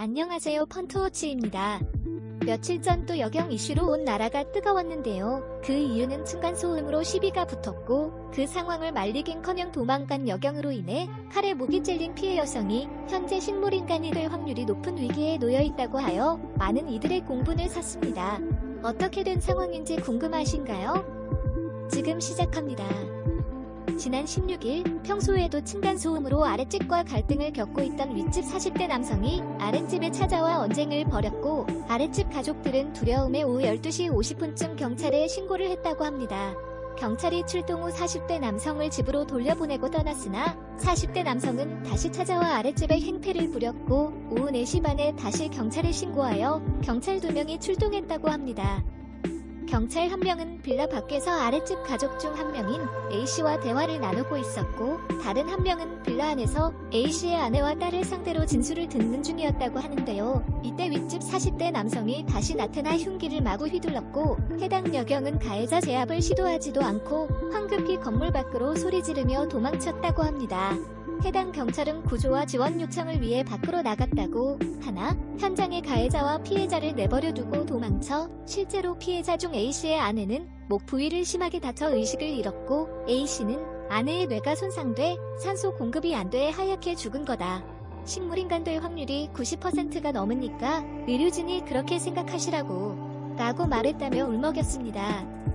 안녕하세요 펀트워치입니다. 며칠 전 또 여경 이슈로 온 나라가 뜨거웠는데요. 그 이유는 층간소음으로 시비가 붙었고 그 상황을 말리긴커녕 도망간 여경으로 인해 칼에 목이 잘린 피해 여성이 현재 식물인간이 될 확률이 높은 위기에 놓여 있다고 하여 많은 이들의 공분을 샀습니다. 어떻게 된 상황인지 궁금하신가요? 지금 시작합니다. 지난 16일 평소에도 층간소음으로 아랫집과 갈등을 겪고 있던 윗집 40대 남성이 아랫집에 찾아와 언쟁을 벌였고 아랫집 가족들은 두려움에 오후 12시 50분쯤 경찰에 신고를 했다고 합니다. 경찰이 출동 후 40대 남성을 집으로 돌려보내고 떠났으나 40대 남성은 다시 찾아와 아랫집에 행패를 부렸고 오후 4시 반에 다시 경찰에 신고하여 경찰 2명이 출동했다고 합니다. 경찰 한 명은 빌라 밖에서 아랫집 가족 중 한 명인 A씨와 대화를 나누고 있었고 다른 한 명은 빌라 안에서 A씨의 아내와 딸을 상대로 진술을 듣는 중이었다고 하는데요. 이때 윗집 40대 남성이 다시 나타나 흉기를 마구 휘둘렀고 해당 여경은 가해자 제압을 시도하지도 않고 황급히 건물 밖으로 소리 지르며 도망쳤다고 합니다. 해당 경찰은 구조와 지원 요청을 위해 밖으로 나갔다고 하나 현장에 가해자와 피해자를 내버려 두고 도망쳐 실제로 피해자 중 A씨의 아내는 목 부위를 심하게 다쳐 의식을 잃었고 A씨는 아내의 뇌가 손상돼 산소 공급이 안 돼 하얗게 죽은 거다. 식물인간 될 확률이 90%가 넘으니까 의료진이 그렇게 생각하시라고 라고 말했다며 울먹였습니다.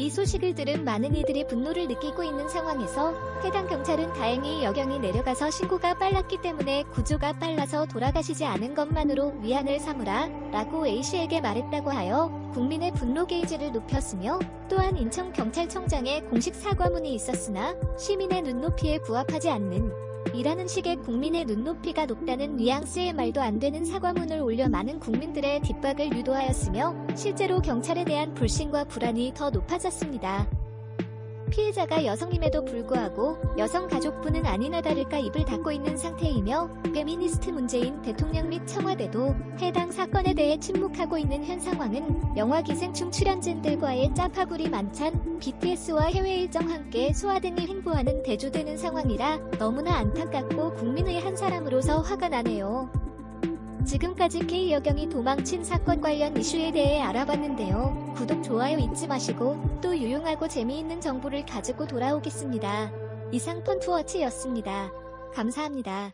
이 소식을 들은 많은 이들이 분노를 느끼고 있는 상황에서 해당 경찰은 다행히 여경이 내려가서 신고가 빨랐기 때문에 구조가 빨라서 돌아가시지 않은 것만으로 위안을 삼으라 라고 A씨에게 말했다고 하여 국민의 분노 게이지를 높였으며 또한 인천경찰청장의 공식 사과문이 있었으나 시민의 눈높이에 부합하지 않는 이라는 식의 국민의 눈높이가 높다는 뉘앙스의 말도 안 되는 사과문을 올려 많은 국민들의 뒷박을 유도하였으며 실제로 경찰에 대한 불신과 불안이 더 높아졌습니다. 피해자가 여성임에도 불구하고 여성 가족부는 아니나 다를까 입을 닫고 있는 상태이며 페미니스트 문재인 대통령 및 청와대도 해당 사건에 대해 침묵하고 있는 현 상황은 영화 기생충 출연진들과의 짜파구리 만찬, BTS와 해외 일정 함께 소화 등이 횡보하는 대조되는 상황이라 너무나 안타깝고 국민의 한 사람으로서 화가 나네요. 지금까지 K 여경이 도망친 사건 관련 이슈에 대해 알아봤는데요. 구독, 좋아요 잊지 마시고 또 유용하고 재미있는 정보를 가지고 돌아오겠습니다. 이상 펀투워치였습니다. 감사합니다.